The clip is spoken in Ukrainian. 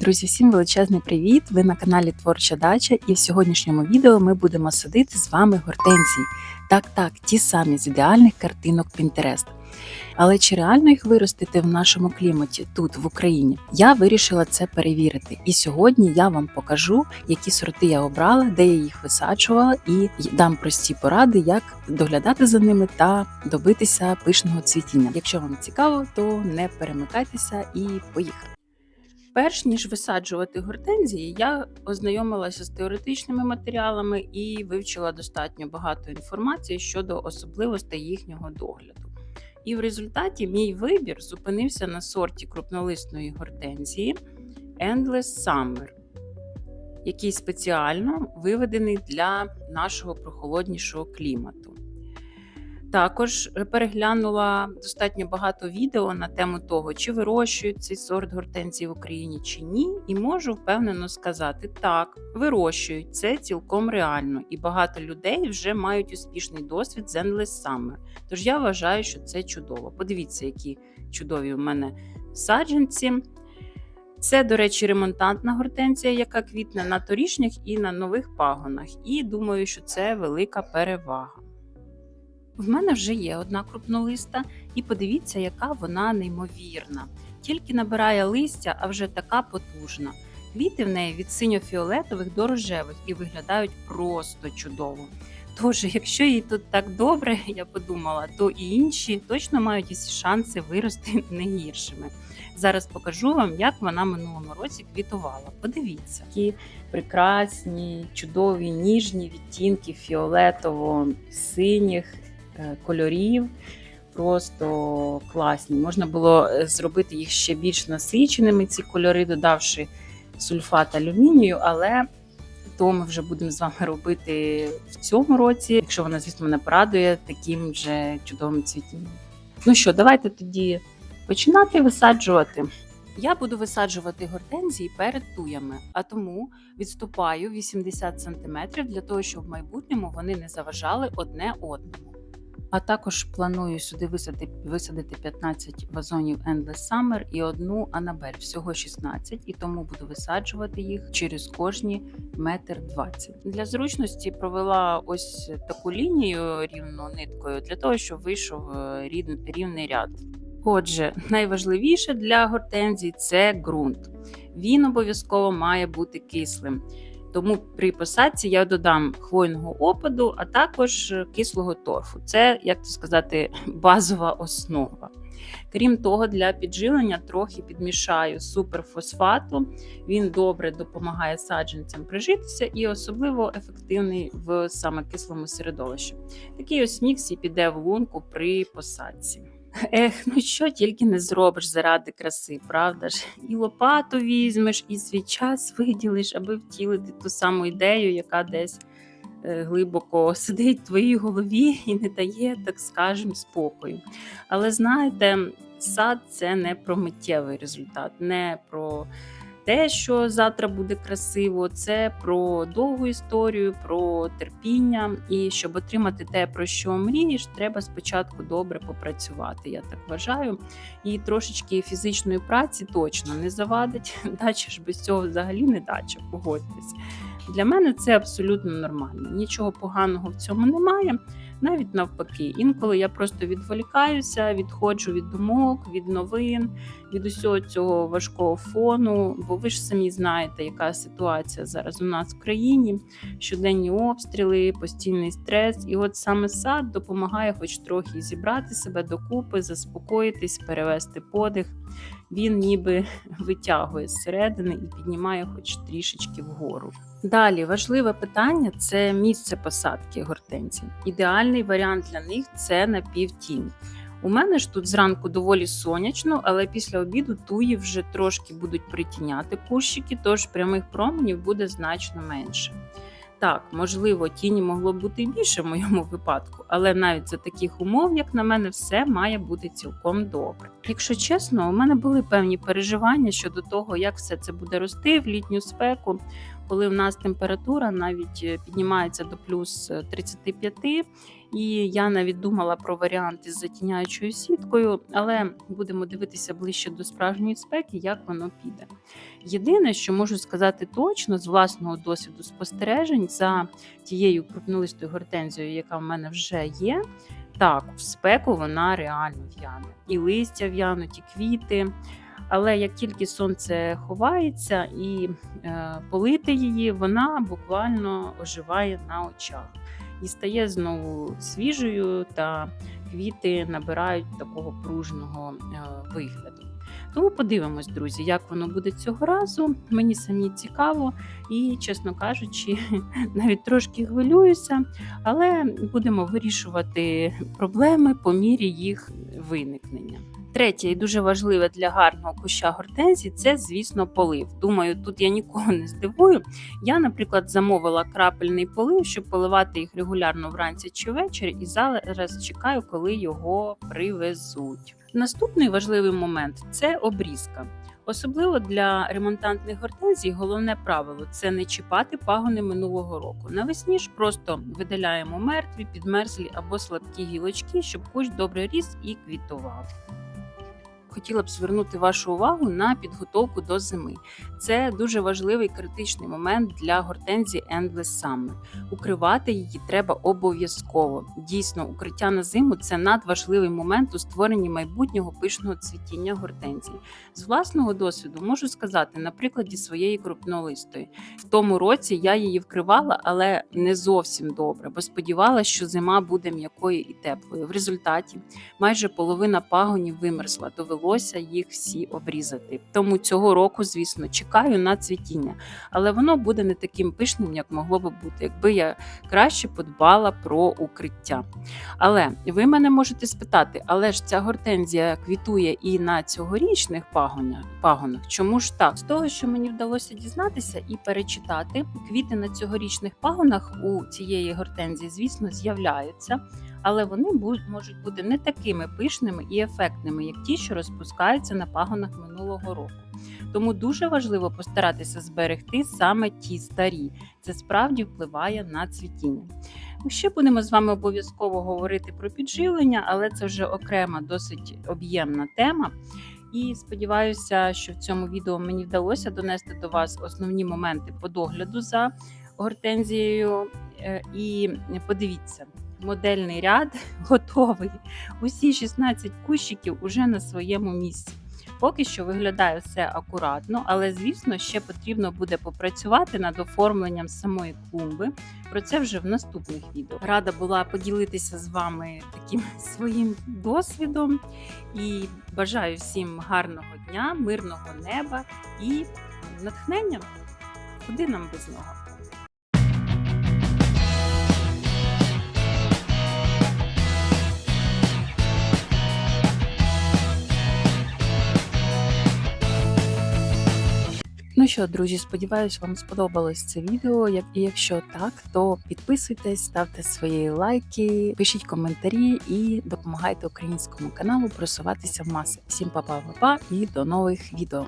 Друзі, всім величезний привіт! Ви на каналі Творча Дача, і в сьогоднішньому відео ми будемо садити з вами гортензії. Так, так, ті самі з ідеальних картинок Pinterest. Але чи реально їх виростити в нашому кліматі тут, в Україні? Я вирішила це перевірити. І сьогодні я вам покажу, які сорти я обрала, де я їх висаджувала, і дам прості поради, як доглядати за ними та добитися пишного цвітіння. Якщо вам цікаво, то не перемикайтеся і поїхали. Перш ніж висаджувати гортензії, я ознайомилася з теоретичними матеріалами і вивчила достатньо багато інформації щодо особливостей їхнього догляду. І в результаті мій вибір зупинився на сорті крупнолисної гортензії Endless Summer, який спеціально виведений для нашого прохолоднішого клімату. Також переглянула достатньо багато відео на тему того, чи вирощують цей сорт гортензії в Україні чи ні, і можу впевнено сказати, так, вирощують це цілком реально, і багато людей вже мають успішний досвід з Endless Summer. Тож я вважаю, що це чудово. Подивіться, які чудові у мене саджанці. Це, до речі, ремонтантна гортензія, яка квітне на торішнях і на нових пагонах. І думаю, що це велика перевага. В мене вже є одна крупнолиста, і подивіться, яка вона неймовірна. Тільки набирає листя, а вже така потужна. Квіти в неї від синьо-фіолетових до рожевих і виглядають просто чудово. Тож, якщо їй тут так добре, я подумала, то і інші точно мають усі шанси вирости не гіршими. Зараз покажу вам, як вона минулому році квітувала. Подивіться, які прекрасні, чудові ніжні відтінки фіолетово-синіх кольорів. Просто класні. Можна було е, зробити їх ще більш насиченими, ці кольори, додавши сульфат алюмінію, але то ми вже будемо з вами робити в цьому році, якщо вона, звісно, мене порадує таким же чудовим цвітінням. Ну що, давайте тоді починати висаджувати. Я буду висаджувати гортензії перед туями, а тому відступаю 80 см для того, щоб в майбутньому вони не заважали одне одному. А також планую сюди висадити, висадити 15 вазонів Endless Summer і одну Анабель, всього 16, і тому буду висаджувати їх через кожні метр 20. Для зручності провела ось таку лінію рівно ниткою для того, щоб вийшов е, рівний ряд. Отже, найважливіше для гортензій це ґрунт. Він обов'язково має бути кислим. Тому при посадці я додам хвойного опаду, а також кислого торфу. Це, як то сказати, базова основа. Крім того, для підживлення трохи підмішаю суперфосфату. Він добре допомагає саджанцям прижитися і особливо ефективний в саме кислому середовищі. Такий ось мікс і піде в лунку при посадці. Ех, ну що тільки не зробиш заради краси, правда ж? І лопату візьмеш, і свій час виділиш, аби втілити ту саму ідею, яка десь е, глибоко сидить в твоїй голові і не дає, так скажем, спокою. Але знаєте, сад це не про миттєвий результат, не про те, що завтра буде красиво, це про довгу історію, про терпіння. І щоб отримати те, про що мрієш, треба спочатку добре попрацювати. Я так вважаю. І трошечки фізичної праці точно не завадить. Дача ж без цього взагалі не дача, погодьтесь. Для мене це абсолютно нормально. Нічого поганого в цьому немає. Навіть навпаки, інколи я просто відволікаюся, відходжу від думок, від новин, від усього цього важкого фону. Бо ви ж самі знаєте, яка ситуація зараз у нас в країні: щоденні обстріли, постійний стрес. І от саме сад допомагає, хоч трохи зібрати себе докупи, заспокоїтись, перевести подих. Він ніби витягує зсередини і піднімає хоч трішечки вгору. Далі важливе питання це місце посадки гортензій. Ідеальний варіант для них це напівтінь. У мене ж тут зранку доволі сонячно, але після обіду туї вже трошки будуть притіняти кущики, тож прямих променів буде значно менше. Так, можливо, тіні могло бути більше в моєму випадку, але навіть за таких умов, як на мене, все має бути цілком добре. Якщо чесно, у мене були певні переживання щодо того, як все це буде рости в літню спеку, коли в нас температура навіть е, піднімається до плюс 35, І я навіть думала про варіанти з затіняючою сіткою, але будемо дивитися ближче до справжньої спеки, як воно піде. Єдине, що можу сказати точно з власного досвіду спостережень за тією крупнолистою гортензією, яка в мене вже є. Так, в спеку вона реально в'яне. І листя в'януть, і квіти. Але як тільки сонце ховається і е, полити її, вона буквально оживає на очах і стає знову свіжою, та квіти набирають такого пружного е, вигляду. Тому подивимось, друзі, як воно буде цього разу. Мені самі цікаво і, чесно кажучи, навіть трошки хвилююся, але будемо вирішувати проблеми по мірі їх виникнення. Третє і дуже важливе для гарного куща гортензії це, звісно, полив. Думаю, тут я нікого не здивую. Я, наприклад, замовила крапельний полив, щоб поливати їх регулярно вранці чи ввечері, і зараз чекаю, коли його привезуть. Наступний важливий момент це обрізка. Особливо для ремонтантних гортензій головне правило це не чіпати пагони минулого року. Навесні ж просто видаляємо мертві, підмерзлі або слабкі гілочки, щоб кущ добре ріс і квітував. Хотіла б звернути вашу увагу на підготовку до зими. Це дуже важливий критичний момент для гортензії Endless Summer. Укривати її треба обов'язково. Дійсно, укриття на зиму це надважливий момент у створенні майбутнього пишного цвітіння гортензії. З власного досвіду можу сказати на прикладі своєї крупнолистої. В тому році я її вкривала, але не зовсім добре, бо сподівалася, що зима буде м'якою і теплою. В результаті майже половина пагонів вимерзла. Довелося їх всі обрізати. Тому цього року, звісно, чекаю на цвітіння, але воно буде не таким пишним, як могло би бути, якби я краще подбала про укриття. Але ви мене можете спитати, але ж ця гортензія квітує і на цьогорічних пагонах. пагонах. Чому ж так? З того, що мені вдалося дізнатися і перечитати, квіти на цьогорічних пагонах у цієї гортензії, звісно, з'являються. Але вони можуть бути не такими пишними і ефектними, як ті, що розпускаються на пагонах минулого року. Тому дуже важливо постаратися зберегти саме ті старі. Це справді впливає на цвітіння. Ми ще будемо з вами обов'язково говорити про підживлення, але це вже окрема, досить об'ємна тема. І сподіваюся, що в цьому відео мені вдалося донести до вас основні моменти по догляду за гортензією. Е, І подивіться, модельний ряд готовий. Усі 16 кущиків уже на своєму місці. Поки що виглядає все акуратно, але звісно, ще потрібно буде попрацювати над оформленням самої клумби. Про це вже в наступних відео. Рада була поділитися з вами таким своїм досвідом і бажаю всім гарного дня, мирного неба і натхнення. Куди нам без нього? Що, друзі, сподіваюсь, вам сподобалось це відео. І якщо так, то підписуйтесь, ставте свої лайки, пишіть коментарі і допомагайте українському каналу просуватися в маси. Всім па-па-па-па і до нових відео.